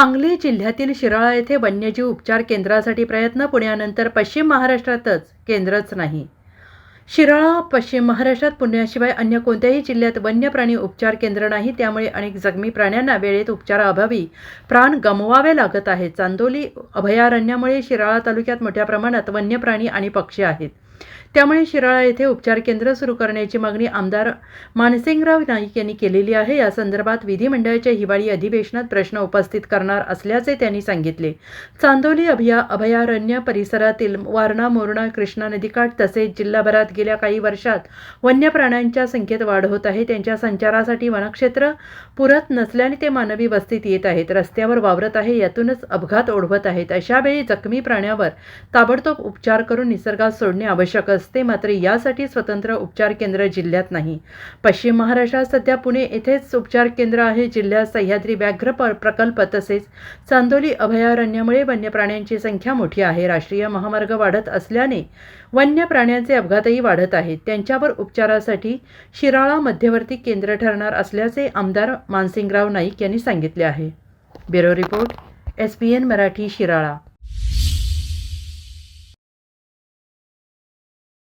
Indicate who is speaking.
Speaker 1: सांगली जिल्ह्यातील शिराळा येथे वन्यजीव उपचार केंद्रासाठी प्रयत्न पुण्यानंतर पश्चिम महाराष्ट्रातच केंद्रच नाही. शिराळा पश्चिम महाराष्ट्रात पुण्याशिवाय अन्य कोणत्याही जिल्ह्यात वन्य प्राणी उपचार केंद्र नाही त्यामुळे अनेक जखमी प्राण्यांना वेळेत उपचाराअभावी प्राण गमवावे लागत आहेत. चांदोली अभयारण्यामुळे शिराळा तालुक्यात मोठ्या प्रमाणात वन्य प्राणी आणि पक्षी आहेत. त्यामुळे शिराळा येथे उपचार केंद्र सुरू करण्याची मागणी आमदार मानसिंगराव नाईक यांनी केलेली आहे. या संदर्भात विधिमंडळाच्या हिवाळी अधिवेशनात प्रश्न उपस्थित करणार असल्याचे त्यांनी सांगितले. चांदोली अभया अभयारण्य परिसरातील वारणा मोरणा कृष्णा नदीकाठ तसेच जिल्हाभरात गेल्या काही वर्षात वन्य प्राण्यांच्या संख्येत वाढ होत आहे. त्यांच्या संचारासाठी वनक्षेत्र पुरत नसल्याने ते मानवी वस्तीत येत आहेत. रस्त्यावर वावरत आहे. यातूनच अपघात ओढवत आहेत. अशावेळी जखमी प्राण्यावर ताबडतोब उपचार करून निसर्गात सोडणे आवश्यक असते. मात्र यासाठी स्वतंत्र उपचार केंद्र जिल्ह्यात नाही. पश्चिम महाराष्ट्रात सध्या पुणे येथेच उपचार केंद्र आहे. जिल्ह्यात सह्याद्री व्याघ्र प्रकल्प तसेच चांदोली अभयारण्यामुळे वन्य प्राण्यांची संख्या मोठी आहे. राष्ट्रीय महामार्ग वाढत असल्याने वन्य प्राण्यांचे अपघातही वाढत आहेत. त्यांच्यावर उपचारासाठी शिराळा मध्यवर्ती केंद्र ठरणार असल्याचे आमदार मानसिंगराव नाईक यांनी सांगितले आहे. Bureau report S P N Marathi Shirala.